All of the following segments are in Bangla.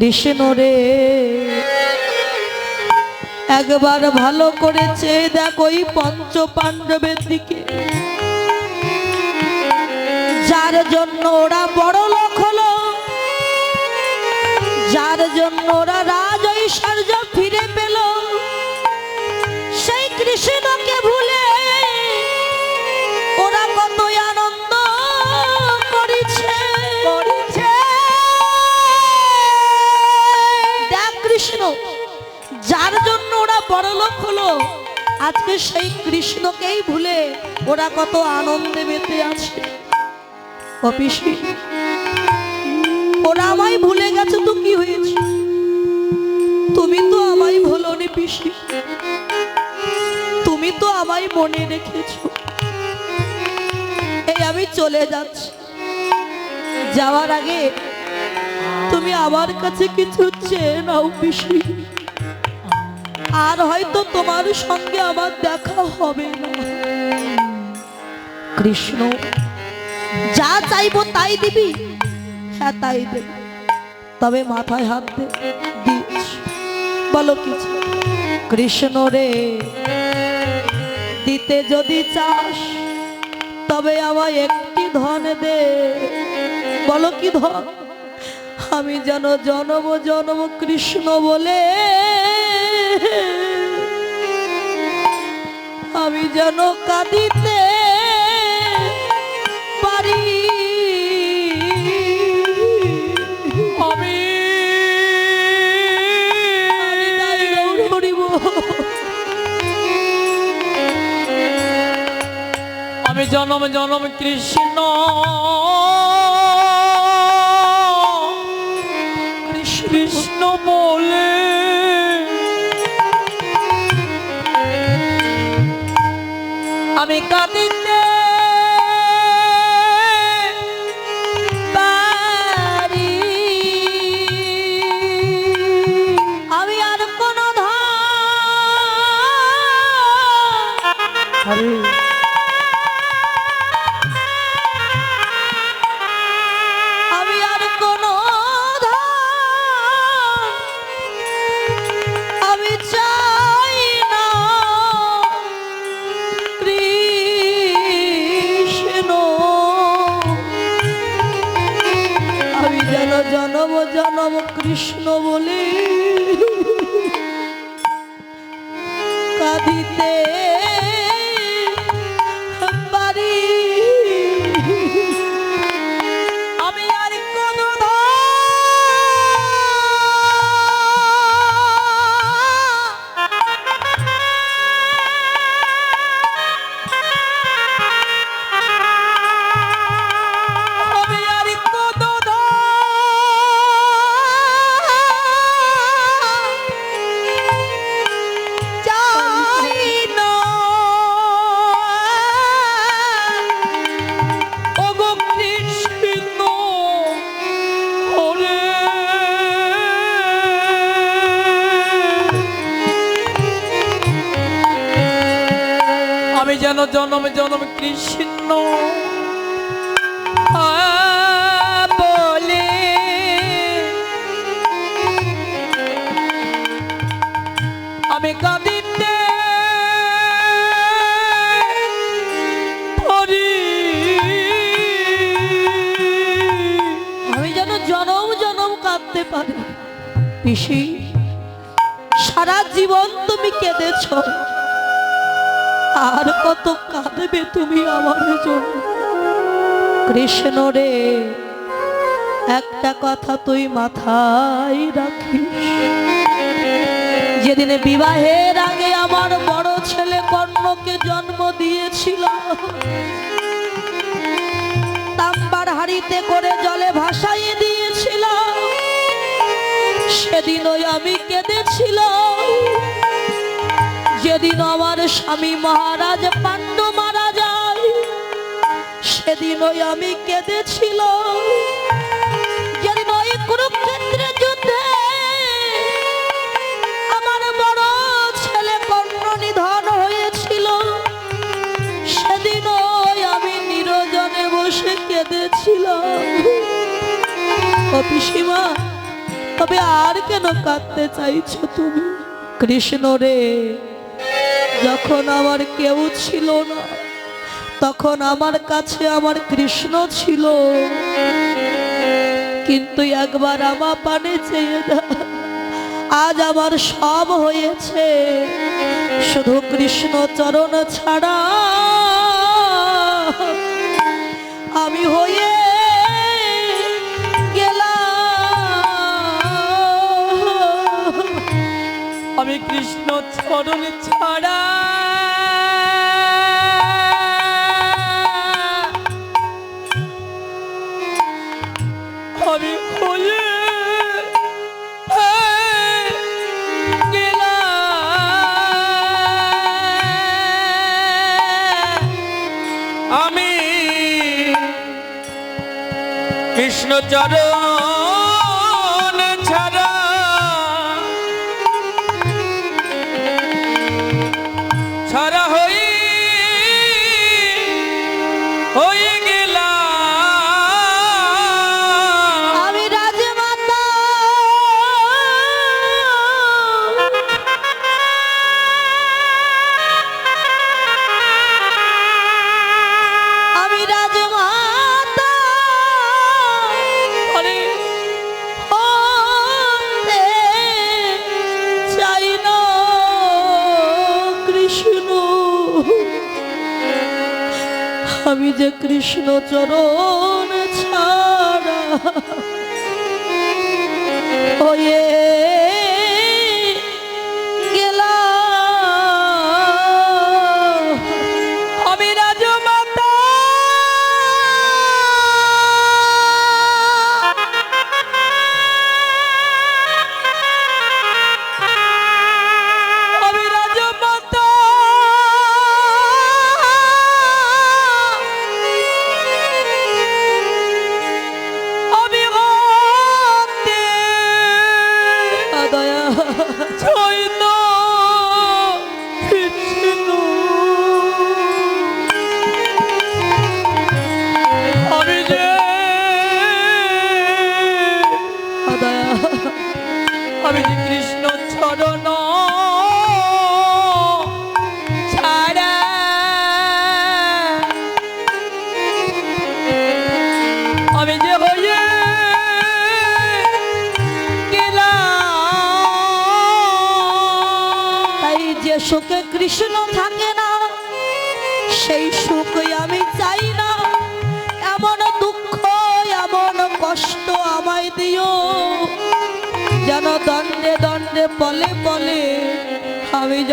কৃষ্ণ রে। একবার ভালো করেছে, দেখ ওই পঞ্চ পাণ্ডবের দিকে। যার জন্য ওরা বড় লোক হলো, যার জন্য ওরা রাজ ঐশ্বর্য ওরা হলো। আজকে সেই কৃষ্ণকেই ভুলে ওরা কত আনন্দে মেতে আছে। ওরা আমায় ভুলে গেছে তো কি হয়েছে? তুমি তো আমায় ভুলোনি পিসি। তুমি তো আমায় মনে রেখেছ। এই আমি চলে যাচ্ছি। যাওয়ার আগে তুমি আমার কাছে কিছু চেয়ে নাও পিসি। আর হয়তো তোমার সঙ্গে আমার দেখা হবে না। কৃষ্ণ, যা চাইব তাই দিবি। হ্যাঁ তাই দেব তবে মাথায় হাত দে দিয়েছি বলো কিছু কৃষ্ণ রে, দিতে যদি চাস, তবে আমায় একটি ধন দে। বলো কি ধন? আমি যেন জনম জনম কৃষ্ণ বলে আমি যেন কাঁদিতে পারি। আমি আমি জনম জনম কৃষ্ণ। জনম জনম কৃষ্ণ বলি। যেন জনম জনম কৃষ্ণ। বলে, আমি কাঁদিতে আমি যেন জনম জনম কাঁদতে পারি। পিসি, সারা জীবন তুমি কেঁদেছ। আর কত কাঁদবে তুমি আমার জন্য? কৃষ্ণ রে, একটা কথা তুই মাথায় রাখিস। যেদিনে বিবাহের আগে আমার বড় ছেলে কর্ণকে জন্ম দিয়েছিল তাম্বার হাড়িতে করে জলে ভাসাইয়ে দিয়েছিল। সেদিন ওই আমি কেঁদেছিল যেদিন আমার স্বামী মহারাজ পাণ্ডু মারা যায় সেদিন ওই আমি কেঁদেছিল যেদিন ওই আমার বড় ছেলে নিধন হয়েছিল আমি নিরজনে বসে কেঁদেছিলাম। তবে আর কেন কাঁদতে চাইছো তুমি? কৃষ্ণ রে যখন আমার কেউ ছিল না, তখন আমার কাছে আমার কৃষ্ণ ছিল। কিন্তু একবার আমার পানে চেয়ে আজ আমার সব হয়েছে। শুধু কৃষ্ণ চরণ ছাড়া আমি হয়ে চরণ যে কৃষ্ণ চরণ ছাড়া। হয়ে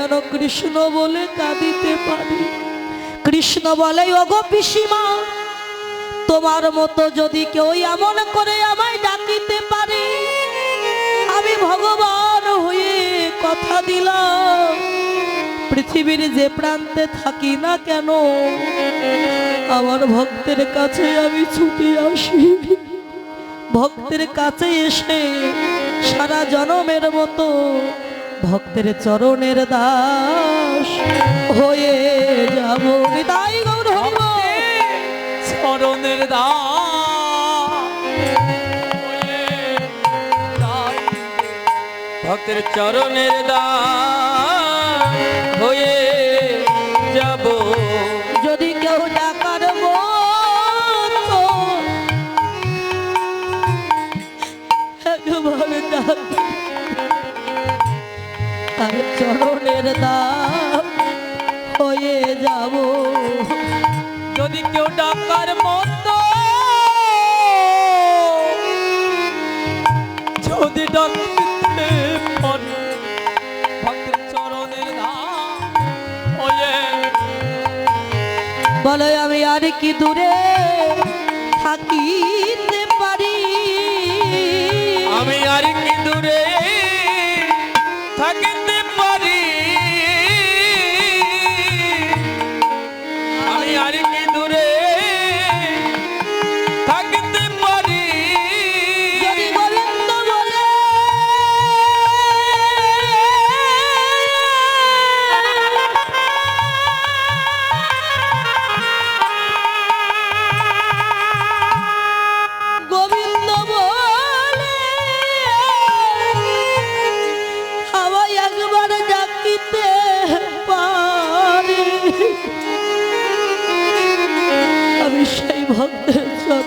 যেন কৃষ্ণ বলে কাঁদিতে পারি। কৃষ্ণ বলে, ওগো পিসিমা, তোমার মতো যদি কেউ এমন করে আমায় ডাকিতে পারে, আমি ভগবান হয়ে কথা দিলাম। পৃথিবীর যে প্রান্তে থাকি না কেন, আমার ভক্তের কাছে আমি ছুটে আসি। ভক্তের কাছে এসে সারা জনমের মতো ভক্তের চরণের দাস হয়ে যাব। তাই গৌর চরণের দাস ভক্তের চরণের দা তার চরণের দাম হয়ে যাব। যদি কেউ ডাকার মতো যদি ডাকতে পারে ভক্তের চরণের ধাম হয়ে বলে, আমি আর কি দূরে থাকিতে পারি? আমি আর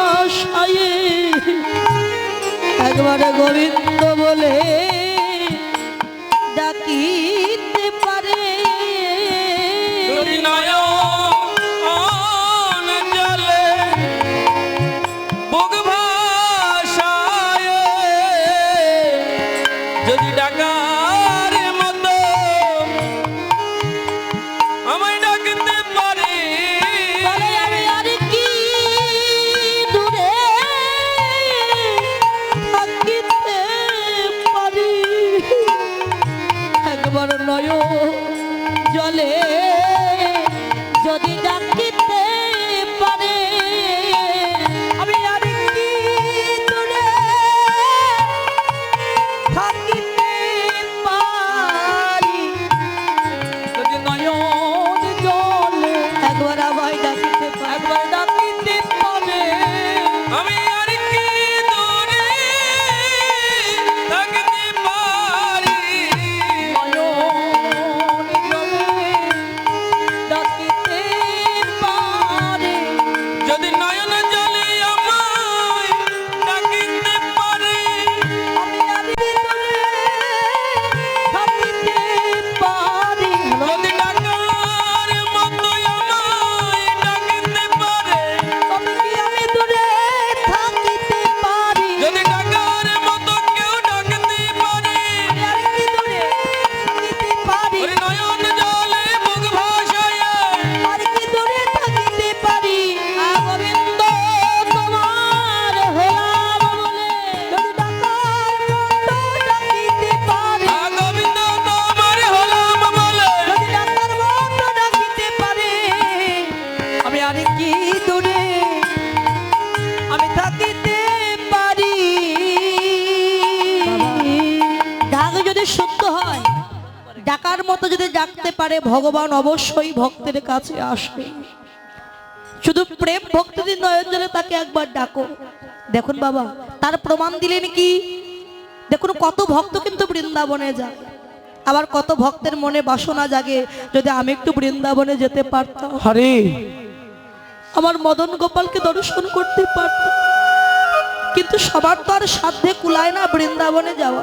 ভগভাষায়ে একবারে গোবিন্দ মতো যদি ডাকতে পারে ভগবান অবশ্যই ভক্তের কাছে আসবে। শুধু প্রেম ভক্তি নয়ন জলে তাকে একবার ডাকো। দেখুন বাবা তার প্রমাণ দিলেন কি? দেখুন কত ভক্ত কিন্তু বৃন্দাবনে যায়। আবার কত ভক্তের মনে বাসনা জাগে যদি আমি একটু বৃন্দাবনে যেতে পারতাম। হরে। আমার মদন গোপালকে দর্শন করতে পারতাম। কিন্তু সবার তো আর সাধ্যে কুলায় না বৃন্দাবনে যাওয়া।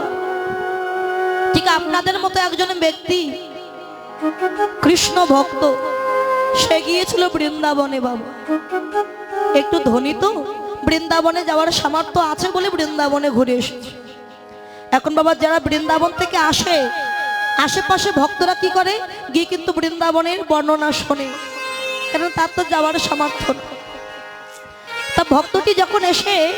ঠিক আপনাদের মতো একজন ব্যক্তি কৃষ্ণ ভক্ত, সে গিয়েছিল বৃন্দাবনে বাবা। একটু ধনী তো, বৃন্দাবনে যাওয়ার সামর্থ্য আছে বলে বৃন্দাবনে ঘুরে এসেছে। এখন বাবা যারা বৃন্দাবন থেকে আসে, আশেপাশে ভক্তরা কি করে? গিয়ে কিন্তু বৃন্দাবনের বর্ণনা শোনে। কারণ তার তো যাওয়ার সামর্থ্য। তা ভক্তটি যখন এসে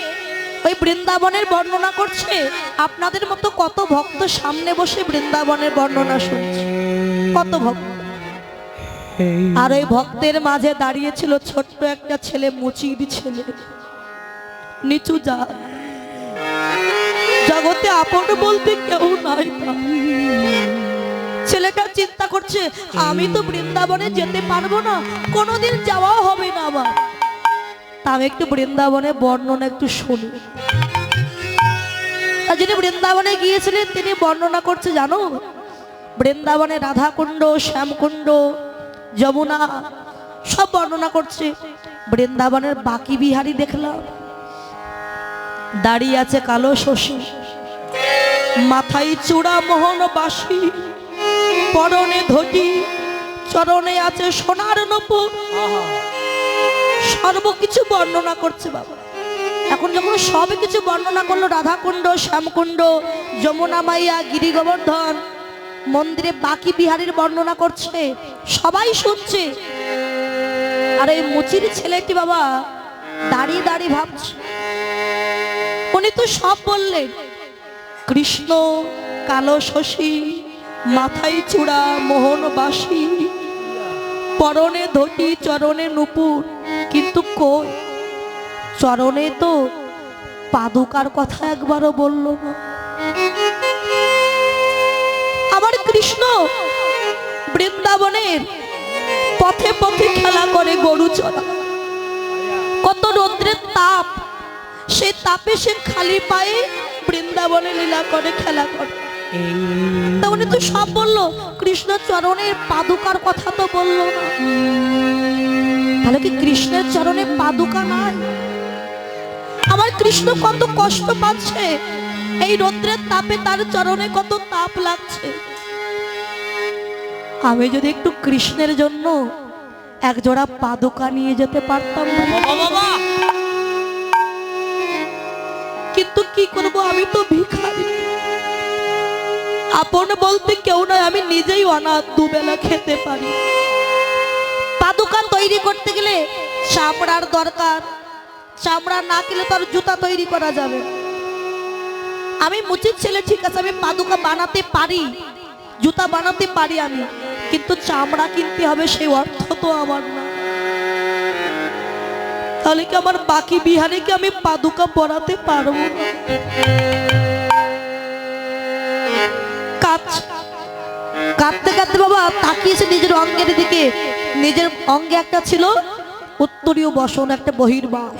ওই বৃন্দাবনের বর্ণনা করছে, আপনাদের মতো কত ভক্ত সামনে বসে বৃন্দাবনের বর্ণনা শুনছে। কত ভক্ত। আর ওই ভক্তের মাঝে দাঁড়িয়েছিল ছোট্ট একটা ছেলে, মুচির ছেলে। নিচু যা। জগতে আপন বলতে কেউ নাই ছেলেটা চিন্তা করছে, আমি তো বৃন্দাবনে যেতে পারব না, কোনোদিন যাওয়াও হবে না আমার। আমি একটু বৃন্দাবনে বর্ণনা একটু শুনি। যিনি বৃন্দাবনে গিয়েছিলেন, তিনি বর্ণনা করছে, জানো? বৃন্দাবনে রাধাকুণ্ড, শ্যামকুণ্ড, যমুনা, সব বর্ণনা করছে। বৃন্দাবনের বাকি বিহারি দেখলাম। দাঁড়িয়ে আছে কালো শশী। মাথায় চূড়া মোহন বাসি। পরনে ধটি, চরণে আছে সোনার নপুর। সর্বকিছু বর্ণনা করছে বাবা। এখন যখন সব কিছু বর্ণনা করল, রাধাকুণ্ড, শ্যামকুণ্ড, যমুনা মাইয়া গিরি গোবর্ধন মন্দিরে বাকি বিহারীর বর্ণনা করছে, সবাই শুনছে। আর এই মুচির ছেলেটি বাবা, দাঁড়িয়ে দাঁড়িয়ে ভাবছে। উনি তো সব বললেন, কৃষ্ণ, কালো শশী, মাথায় চূড়া মোহনবাসী পরনে ধটি, চরণে নুপুর, কিন্তু কই? চরণে তো পাদুকার কথা একবারও বলল না। কৃষ্ণ। বৃন্দাবনের পথে পথে খেলা করে গরু চড়া। কত রৌদ্রের তাপ সেই তাপে সে খালি পায়ে বৃন্দাবনে লীলা করে, খেলা করে। তা তো সব বলল, কৃষ্ণ চরণের পাদুকার কথা তো বলল তাহলে কি কৃষ্ণের চরণে পাদুকা নাই? আমার কৃষ্ণ কত কষ্ট পাচ্ছে, এই রৌদ্রের তাপে তার চরণে কত তাপ লাগছে। আমি যদি একটু কৃষ্ণের জন্য এক জোড়া পাদুকা নিয়ে যেতে পারতাম কিন্তু কি করব? আমি তো ভিখারি। আপন বলতে কেউ নয় আমি নিজেই অনাথ দুবেলা খেতে পারি। পাদুকা তৈরি করতে গেলে চামড়ার দরকার। চামড়া না কিনলে তার জুতা তৈরি করা যাবে। আমি মুচির ছেলে ঠিক আছে আমি পাদুকা বানাতে পারি। জুতা বানাতে পারি আমি। কিন্তু চামড়া কিনতে হবে সেই অর্থ তো আমার না। তাহলে কি আমার বাকি বিহারে কি আমি পাদুকা পরাতে পারব কাঁদতে কাঁদতে বাবা তাকিয়েছে নিজের অঙ্গের দিকে। নিজের অঙ্গে একটা ছিল উত্তরীয় বসন, একটা বহির্বাস।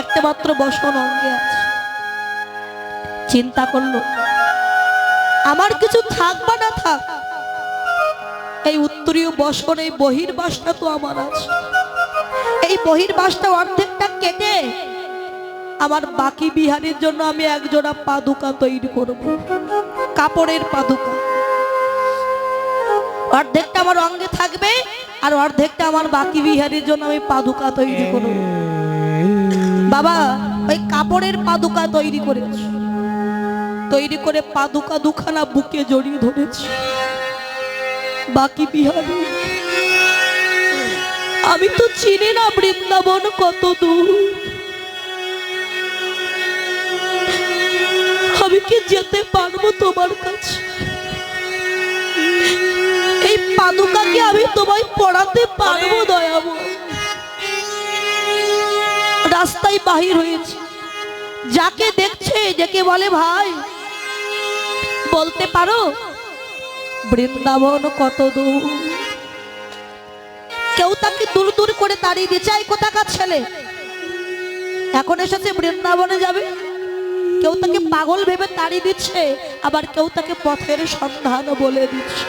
একটা মাত্র বসন অঙ্গে আছে। চিন্তা করল, আমার কিছু থাক বা না থাক। এই উত্তরীয় বসন এই বহির্বাসটা তো আমার আছে। এই বহির্বাসটা অর্ধেকটা কেটে আমার বাকি বিহারের জন্য আমি একজোড়া পাদুকা তৈরি করব। কাপড়ের পাদুকা। অর্ধেকটা আমার অঙ্গে থাকবে আর অর্ধেকটা আমার বাকি বিহারের জন্য আমি পাদুকা তৈরি করব। বাবা, ওই কাপড়ের পাদুকা তৈরি করেছি। তৈরি করে পাদুকা দুখানা বুকে জড়িয়ে ধরেছি। বাকি বিহারি। আমি তো চিনি না বৃন্দাবন কত দূর। আমি কি যেতে পারব তোমার কাছে? এই পাদুকাকে আমি তোমায় পড়াতে পারব দয়াবো রাস্তায় বাহির হয়েছে। যাকে দেখছে, যাকে বলে, ভাই, বলতে পারো? বৃন্দাবন কত দূর? কেউ তাকে দূর দূর করে দাঁড়িয়ে দিচ্ছে এই কোথাকার ছেলে? এখন এসেছে বৃন্দাবনে যাবে? কেউ তাকে পাগল ভেবে তাড়িয়ে দিচ্ছে, আবার কেউ তাকে পথের সন্ধান বলে দিচ্ছে।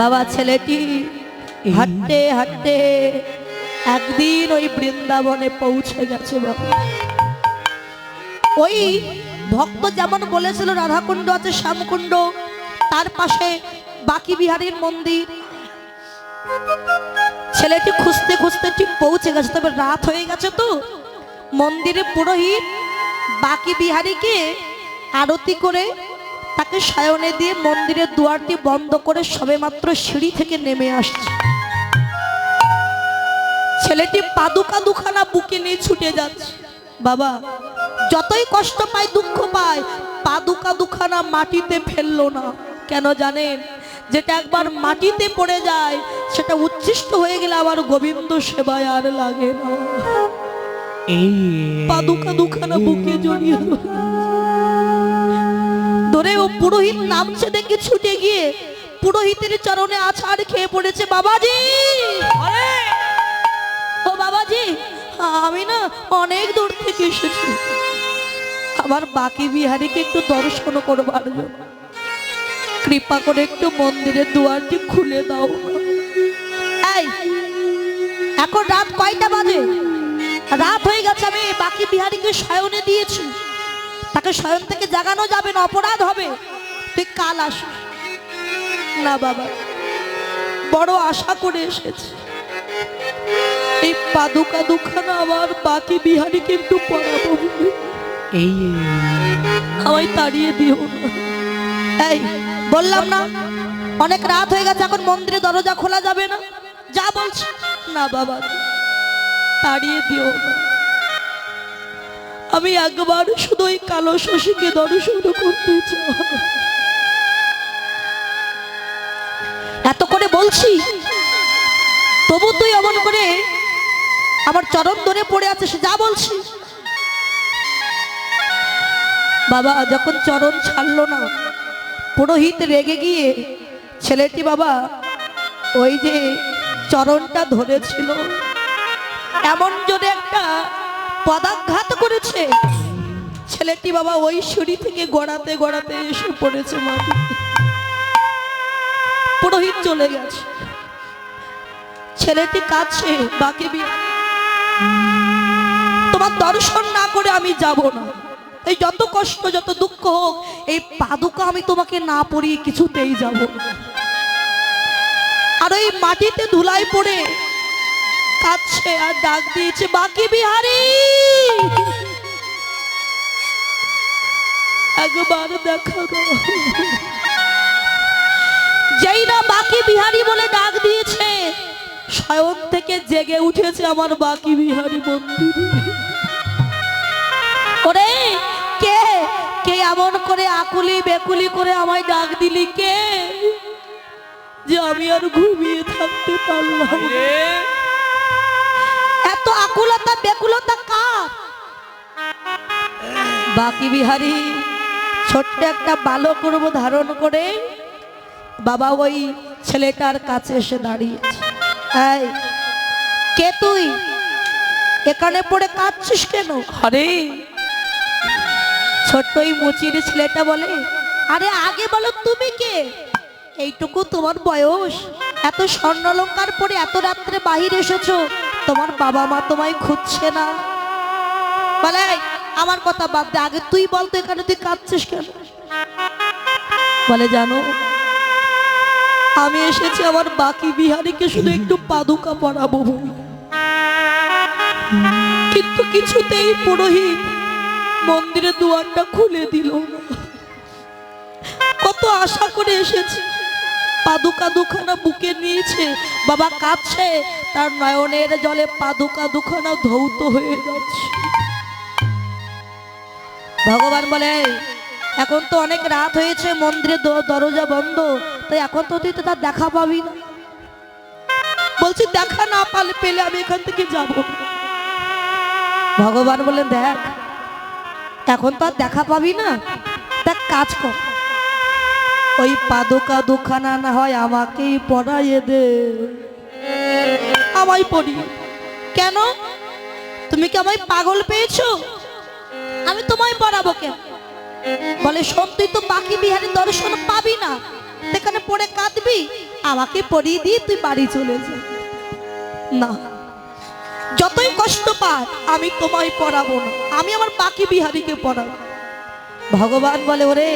বাবা, ছেলেটি হাঁটতে হাঁটতে একদিন ওই বৃন্দাবনে পৌঁছে গেছে বাবা। ওই ভক্ত যেমন বলেছিল রাধাকুণ্ড আছে, শ্যামকুণ্ড, তার পাশে বাকি বিহারীর মন্দির। ছেলেটি খুঁজতে খুঁজতে ঠিক পৌঁছে গেছে, তবে রাত হয়ে গেছে তো। মন্দিরে পুরোহিত বাকি বিহারীকে আরতি করে তাকে সায়নে দিয়ে মন্দিরের দুয়ারটি বন্ধ করে সবেমাত্র সিঁড়ি থেকে নেমে আসছে। ছেলেটি পাদুকা দুখানা বুকে নিয়ে ছুটে যাচ্ছে। বাবা যতই কষ্ট পায় দুঃখ পায় পাদুকা দুখানা মাটিতে ফেলল না। কেন জানেন? যেটা একবার মাটিতে পড়ে যায় সেটা উচ্ছিষ্ট হয়ে গেলে আবার গোবিন্দ সেবায় আর লাগে না। পাদুকা দুখানা বুকে জড়িয়ে ধরে। ও পুরোহিত নামছে দেখে ছুটে গিয়ে পুরোহিতের চরণে আছাড় খেয়ে পড়েছে বাবাজি! ও বাবাজি আমি না অনেক দূর থেকে এসেছি। আমার বাকি বিহারীকে একটু দর্শন করবার কৃপা করে একটু মন্দিরের দুয়ারটি খুলে দাও। এই, এখন রাত কয়টা বাজে? রাত হয়ে গেছে, আমি বাকি বিহারীকে শয়নে দিয়েছি। তাকে শয়ন থেকে জাগানো যাবে না, অপরাধ হবে। তুই কাল আসিস। না বাবা, বড় আশা করে এসেছি। এই পাদুকা দুখানা আমার বাকি বিহারীকে একটু পড়াবো বলে। আমায় তাড়িয়ে দিও এই, বললাম না, অনেক রাত হয়ে গেছে, এখন মন্দিরে দরজা খোলা যাবে না। যা বলছি, না বাবা, তাড়িয়ে দিও আমি একবার শুধু ওই কালো শশীকে দর্শন করতে এত করে বলছি, তবু তুই এমন করে আমার চরণ ধরে পড়ে আছে সে যা বলছি। বাবা, যখন চরণ ছাড়লো না, পুরোহিত রেগে গিয়ে, ছেলেটি বাবা, ওই যে চরণটা ধরেছিল, এমন জোরে একটা পদাঘাত করেছে, ছেলেটি বাবা ওই সিঁড়ি থেকে গড়াতে গড়াতে এসে পড়েছে মাটি পুরোহিত চলে গেছে। ছেলেটি কাছে বাকি তোমার দর্শন না করে আমি যাব না। এই যত কষ্ট, যত দুঃখ হোক, এই পাদুকা আমি তোমাকে না পরিয়ে কিছুতেই যাব আর ওই মাটিতে ধুলাই পড়ে কাঁদছে আর ডাক দিয়েছে, বাকি বিহারি! একবার দেখা যেই না বাকি বিহারি বলে ডাক দিয়েছে, স্বয়ং থেকে জেগে উঠেছে আমার বাকি বিহারি মন্দির। ওরে! এমন করে আকুলি বেকুলি করে আমায় ডাক দিলি কে? যে আমি আর ঘুমিয়ে থাকতে পারলাম এত আকুলতা বেকুলতা কার? বাকি বিহারি ছোট্ট একটা বালক রূপ ধারণ করে বাবা ওই ছেলেটার কাছে এসে দাঁড়িয়েছে। এই কে তুই? এখানে পড়ে কাঁদছিস কেন? আরে ছোট্ট ওই মুচির ছেলেটা বলে, আরে আগে বলো তুমি কে? এইটুকু তোমার বয়স। এত স্বর্ণলঙ্কার পরে এত রাত্রে বাহির এসেছ। তোমার বাবা মা তোমায় খুঁজছে না। বলে, আমার কথা বাদ দে, আগে তুই বল তো এখানে তুই কাঁদছিস কেন? বলে, জানো, আমি এসেছি আমার বাকি বিহারিকে শুধু একটু পাদুকা পরাবো কিন্তু কিছুতেই পুরোহিত মন্দিরের দুয়ারটা খুলে দিল। কত আশা করে এসেছি। পাদুকা দুখানা বুকে নিয়েছে। বাবা কাঁদছে। তার নয়নের জলে পাদুকা দুখানা ধৌত হয়ে যাচ্ছে। ভগবান বলে, এখন তো অনেক রাত হয়েছে, মন্দিরের দরজা বন্ধ। তাই এখন তো তুই তো তার দেখা পাবি না। বলছি, দেখা না পালে পেলে আমি এখান থেকে যাব। ভগবান বলে, দেখ এখন তো আর দেখা পাবি না। দেখ, কাজ কর। ওই পাদুকা দুখানা না হয় আমাকেই পড়াইয়ে দে। আমায় পড়ি। কেন? তুমি কি আমায় পাগল পেয়েছ? আমি তোমায় পড়াবো কেন? বলে শোন তুই তো বাকি বিহারি দর্শন পাবি না। সেখানে পড়ে কাঁদবি। আমাকে পড়িয়ে দিয়ে তুই বাড়ি চলে যা। না। যতই কষ্ট পায়, আমি তোমায় পড়াবো না। আমি আমার বাকি বিহারীকে পড়াবো। ভগবান বলে, ওরে,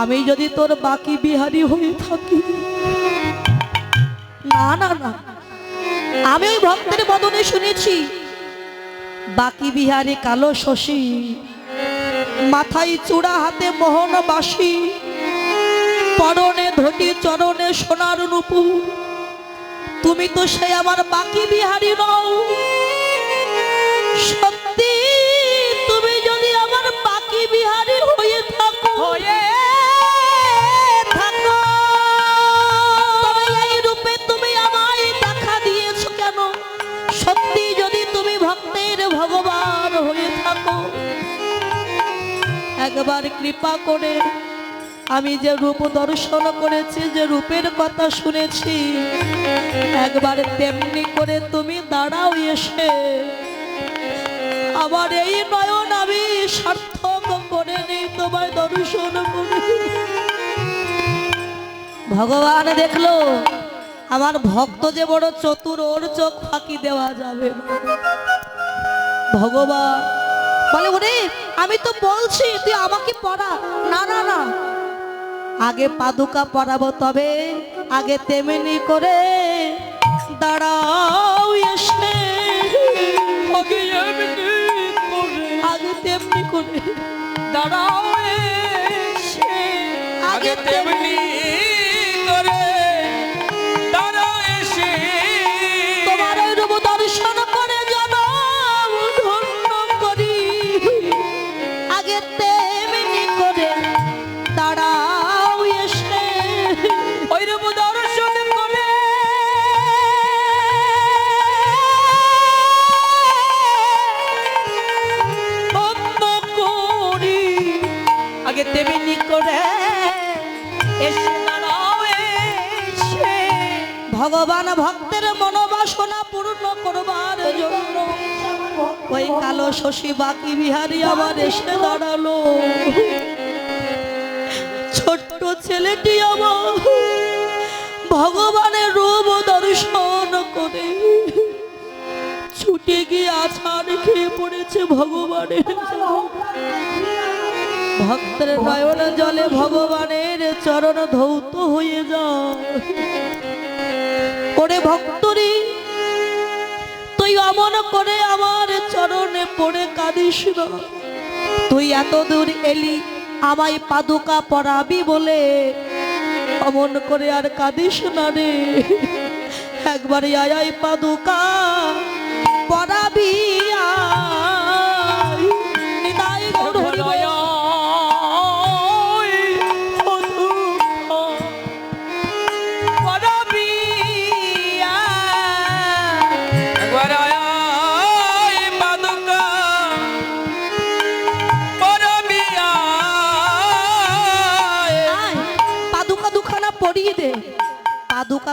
আমি যদি তোর বাকি বিহারি হয়ে থাকি, না না না। আমি ওই ভক্তের বদনে শুনেছি, বাকি বিহারি কালো শশী, মাথায় চূড়া হাতে মোহন বাসি, পরনে ধটি চরণে সোনার নুপুর তুমি তো সে আমার বাকি বিহারি নও। সত্যি তুমি যদি আমার বাকি বিহারি হয়ে থাকো। হয়ে থাকো। তবে এই রূপে তুমি আমায় দেখা দিয়েছ কেন? সত্যি যদি তুমি ভক্তের ভগবান হয়ে থাকো একবার কৃপা করে আমি যে রূপ দর্শন করেছি যে রূপের কথা শুনেছি একবার তেমনি করে তুমি দাঁড়াও এসে। আমার এই নয়ন আমি সার্থক করে নেই তোমায় দর্শন করে। ভগবান দেখল, আমার ভক্ত যে বড় চতুর, ওর চোখ ফাঁকি দেওয়া যাবে ভগবান বলে ওরে আমি তো বলছি, তুই আমাকে পড়া। না না না আগে পাদুকা পরাবো তবে আগে তেমনি করে দাঁড়াও এসে। আগে তেমনি করে দাঁড়াও এসে। আগে তেমনি ভগবান ভক্তের মনোবাসনা পূর্ণ করবার জন্য ওই কালো শশী বাকি বিহারি আবার এসে দাঁড়াল। ছোট্ট ছেলেটি আমার ভগবানের রূপ দর্শন করে ছুটে গিয়ে আছাড় খেয়ে পড়েছে ভগবানের ভক্তের নয়ন জলে ভগবানের চরণ ধৌত হয়ে যায়। ওরে ভক্তরে। তুই অমন করে আমার চরণে পড়ে কাঁদিস না। তুই এত দূর এলি, আমায় পাদুকা পরাবি বলে। অমন করে আর কাঁদিস না রে। একবারে আয় পাদুকা পরাবি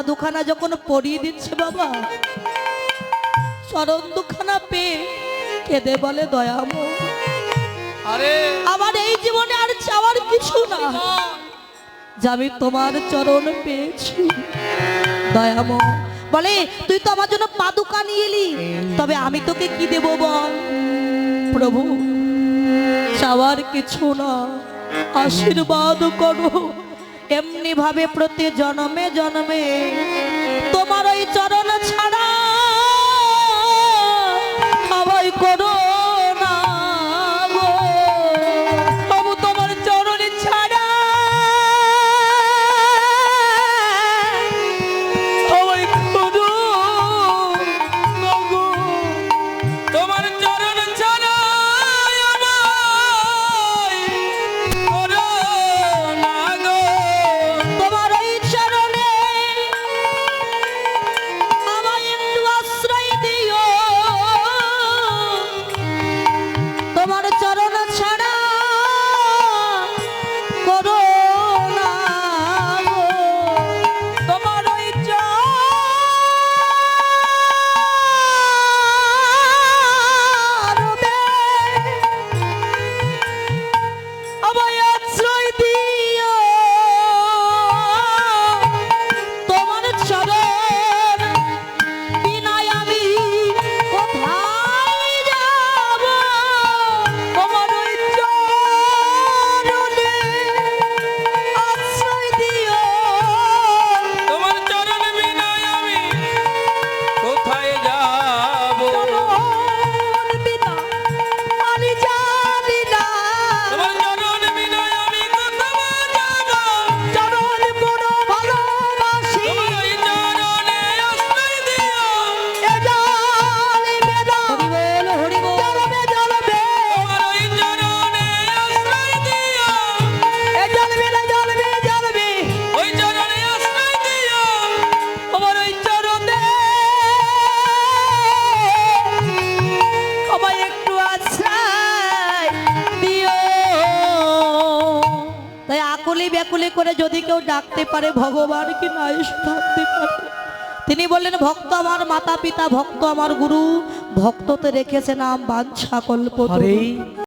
দুখানা যখন পরিয়ে দিচ্ছে বাবা চরণ দুখানা পেয়ে কেঁদে বলে দয়াম আরে আমার এই জীবনে আর চাওয়ার কিছু না। যে আমি তোমার চরণ পেয়েছি। দয়াম বলে তুই তো আমার জন্য পাদুকা নিয়ে এলি। তবে আমি তোকে কি দেব বল? প্রভু চাওয়ার কিছু না। আশীর্বাদ করো। এমনি ভাবে প্রতি জন্মে জন্মে তোমার ওই চরণ ছাড়া খাবাই করো বললেন ভক্ত আমার মাতা পিতা ভক্ত আমার গুরু ভক্ততে রেখেছে নাম বাঞ্ছা কল্প